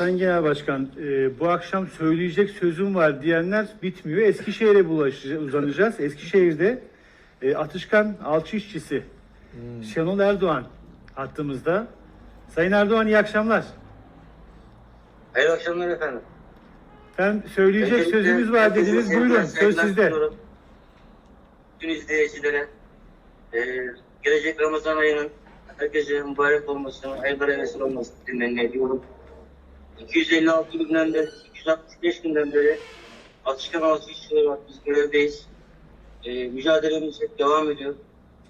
Sayın Genel Başkan, e, bu akşam söyleyecek sözüm var diyenler bitmiyor. Eskişehir'e bulaşacağız, uzanacağız. Eskişehir'de e, Atışkan alçı işçisi Şenol Erdoğan hattımızda. Sayın Erdoğan iyi akşamlar. Hayırlı akşamlar efendim. Ben söyleyecek Öncelikle sözümüz var dediniz. Buyurun söz sizde. Tüm izleyicilere e, gelecek Ramazan ayının herkese mübarek olmasını, hayırlara vesile olmasını ediyorum. 256 günden beri, 265 günden beri Atışkan Havası işçileri olarak biz görevdeyiz. E, mücadelemiz hep devam ediyor.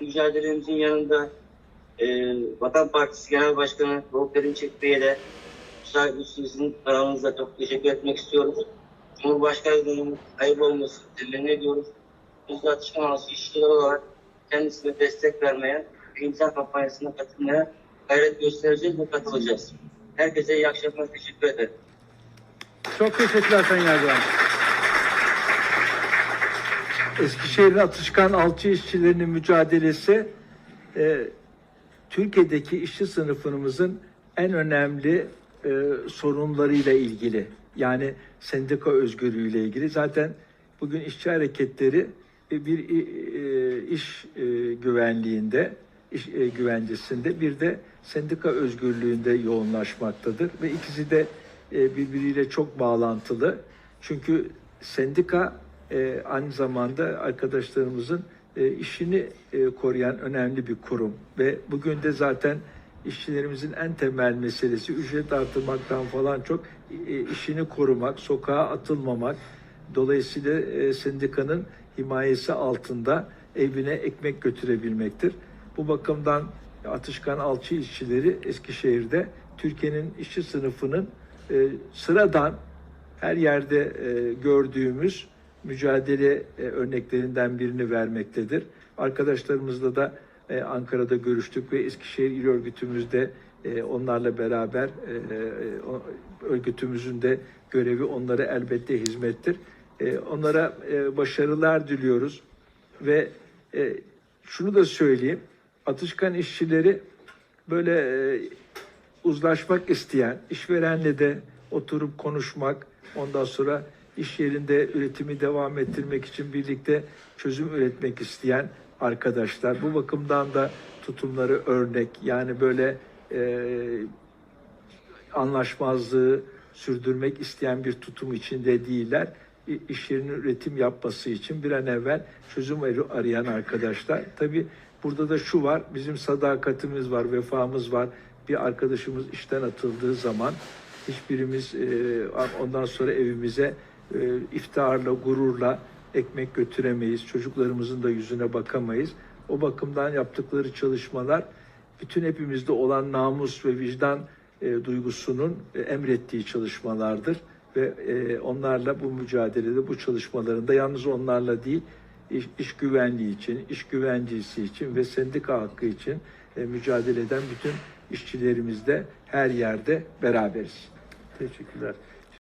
Mücadelemizin yanında e, Vatan Partisi Genel Başkanı Doğu Perinçek Bey'e de müsaade sizin aranızda çok teşekkür etmek istiyoruz. Cumhurbaşkanlığının hayırlı olmasını temenni ediyoruz. Biz de Atışkan Havası işçileri olarak kendisine destek vermeye ve imza kampanyasına katılmaya gayret göstereceğiz ve katılacağız. Herkese iyi akşamlar, teşekkür ederim. Çok teşekkürler Sayın Erdoğan. Eskişehir'in atışkan alçı işçilerinin mücadelesi e, Türkiye'deki işçi sınıfımızın en önemli e, sorunlarıyla ilgili. Yani sendika özgürlüğüyle ilgili. Zaten bugün işçi hareketleri e, bir e, iş e, güvenliğinde, iş e, güvencesinde bir de sendika özgürlüğünde yoğunlaşmaktadır. Ve ikisi de e, birbiriyle çok bağlantılı. Çünkü sendika e, aynı zamanda arkadaşlarımızın işini koruyan önemli bir kurum ve bugün de zaten işçilerimizin en temel meselesi ücret artırmaktan falan çok işini korumak, sokağa atılmamak. Dolayısıyla sendikanın himayesi altında evine ekmek götürebilmektir. Bu bakımdan Atışkan Alçı işçileri Eskişehir'de Türkiye'nin işçi sınıfının e, sıradan her yerde e, gördüğümüz mücadele e, örneklerinden birini vermektedir. Arkadaşlarımızla da e, Ankara'da görüştük ve Eskişehir İl Örgütümüzde e, onlarla beraber e, e, örgütümüzün de görevi onlara elbette hizmettir. E, onlara e, başarılar diliyoruz ve e, şunu da söyleyeyim. Atışkan işçileri böyle e, uzlaşmak isteyen, işverenle de oturup konuşmak, ondan sonra iş yerinde üretimi devam ettirmek için birlikte çözüm üretmek isteyen arkadaşlar. Bu bakımdan da tutumları örnek. Yani böyle e, anlaşmazlığı sürdürmek isteyen bir tutum içinde değiller. İ- İş yerinin üretim yapması için bir an evvel çözüm ar- arayan arkadaşlar. Tabii burada da şu var, bizim sadakatimiz var, vefamız var. Bir arkadaşımız işten atıldığı zaman hiçbirimiz e, ondan sonra evimize e, iftiharla, gururla ekmek götüremeyiz. Çocuklarımızın da yüzüne bakamayız. O bakımdan yaptıkları çalışmalar bütün hepimizde olan namus ve vicdan e, duygusunun emrettiği çalışmalardır ve e, onlarla bu mücadelede bu çalışmalarında yalnız onlarla değil iş, iş güvenliği için, iş güvencesi için ve sendika hakkı için e, mücadele eden bütün işçilerimizle her yerde beraberiz. Teşekkürler.